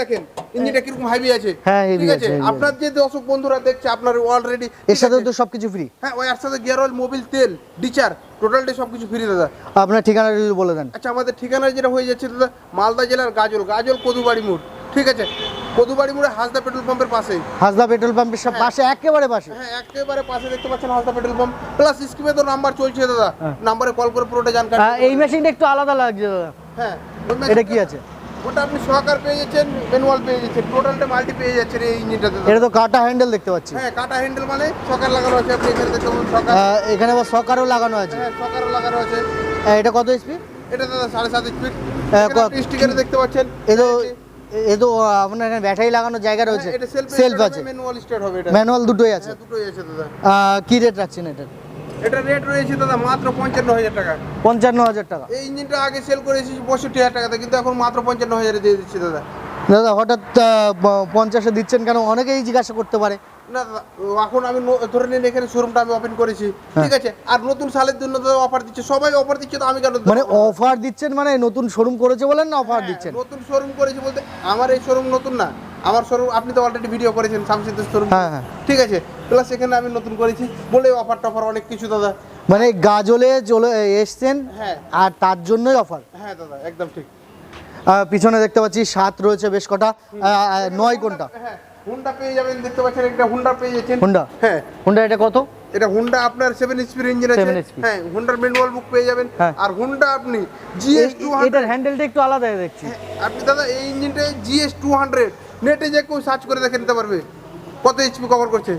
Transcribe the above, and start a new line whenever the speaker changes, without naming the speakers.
দেখেন ইঞ্জিনটা কীরকম হাইভি আছে।
হ্যাঁ,
ঠিক
আছে,
আপনার যে দর্শক বন্ধুরা দেখছে আপনার অলরেডি
এর সাথে তো সবকিছু ফ্রি
হ্যাঁ ওই এর সাথে গিয়ার অয়েল মোবিল তেল ডিচার টোটালটাই সব কিছু ফ্রি দাদা।
আপনার ঠিকানা যদি বলে দেন।
আচ্ছা আমাদের ঠিকানা যেটা হয়ে যাচ্ছে দাদা মালদা জেলার গাজল গাজল কদুবাড়ি মোড় ঠিক আছে? কদুবাড়ি মোড়ে হাসদা পেট্রোল পাম্পের পাশেই
হাজদা পেট্রোল পাম্পের সব পাশে একেবারে পাশে।
হ্যাঁ একেবারে পাশে দেখতে পাচ্ছেন হাসদা পেট্রোল পাম্প। প্লাস স্কিমে তো নাম্বার চলছে দাদা। নাম্বারে কল করে পুরোটা জানকারি
এই মেশিনটা একটু আলাদা লাগছে দাদা।
হ্যাঁ
এটা কি আছে?
ওটা আপনি সহকার পেয়ে যাচ্ছেন ম্যানুয়াল পেয়ে যাচ্ছেন টোটালটা মাল্টি পেয়ে যাচ্ছেন এই ইঞ্জিনটাতে
এটা তো কাটা হ্যান্ডেল দেখতে পাচ্ছি।
হ্যাঁ কাটা হ্যান্ডেল মানে সকার লাগানো আছে আপনি এখানে দেখতে পাবেন সকার
এখানে আবার সকারও লাগানো আছে।
হ্যাঁ সকারও লাগানো আছে।
আহ, এটা কত এসপি
এটা দাদা সাড়ে সাত স্পিড
হ্যাঁ,
স্টিকারে দেখতে পাচ্ছেন।
এ তো এ তো আপনার এখানে ব্যাটারি লাগানোর জায়গা রয়েছে।
হ্যাঁ, এটা সেলফ
সেলফ আছে।
ম্যানুয়াল স্টার্ট হবে এটা।
ম্যানুয়াল দুটোই আছে।
হ্যাঁ দুটোই আছে দাদা।
কি রেট রাখছেন এটা
এটা রেট রয়েছে দাদা মাত্র পঞ্চান্ন হাজার টাকা।
পঞ্চান্ন হাজার টাকা।
এই ইঞ্জিনটা আগে সেল করে এসেছি পঁয়ষট্টি হাজার টাকাতে কিন্তু এখন মাত্র পঞ্চান্ন হাজারে দিয়ে দিচ্ছি দাদা।
দাদা হঠাৎ পঞ্চাশে দিচ্ছেন কেন? অনেকেই জিজ্ঞাসা করতে পারে।
না এখন আমি ধরে নিন এখানে শোরুমটা আমি ওপেন করেছি।
হ্যাঁ।
ঠিক আছে? আর নতুন সালের জন্য অফার দিচ্ছে। সবাই অফার দিচ্ছে তো আমি কেন?
মানে অফার দিচ্ছেন মানে নতুন শোরুম করেছে বলেন না অফার
হ্যাঁ,
দিচ্ছেন?
নতুন শোরুম করেছি বলতে আমার এই শোরুম নতুন না। আমার শোরুম আপনি তো অলরেডি ভিডিও করেছেন শামসিদ্দের শোরুম
হ্যাঁ, হ্যাঁ।
ঠিক আছে? প্লাস এখানে আমি নতুন করেছি। বলে অফার টফার অনেক কিছু দাদা।
মানে গাজলে চলে এসছেন
হ্যাঁ।
আর তার জন্যই অফার
হ্যাঁ দাদা একদম ঠিক।
পিছনে দেখতে পাচ্ছি সাত রয়েছে বেশ কটা। নয় কোনটা?
হ্যাঁ হুন্ডা পেয়ে যাবেন দেখতে পাচ্ছেন একটা হুন্ডা পেয়ে যাচ্ছেন।
হুন্ডা
হ্যাঁ।
হুন্ডা এটা কত?
এটা হুন্ডা আপনার সেভেন স্পিড ইঞ্জিন আছে। হ্যাঁ হুন্ডার ম্যানুয়াল বুক পেয়ে যাবেন।
হ্যাঁ।
আর হুন্ডা আপনি জিএস টু
এ- এটার হ্যান্ডেলটা একটু আলাদা দেখছি।
আপনি দাদা এই ইঞ্জিনটা জিএস টু হান্ড্রেড নেটে যে কেউ সার্চ করে দেখে নিতে পারবে। কত এইচপি কভার করছে?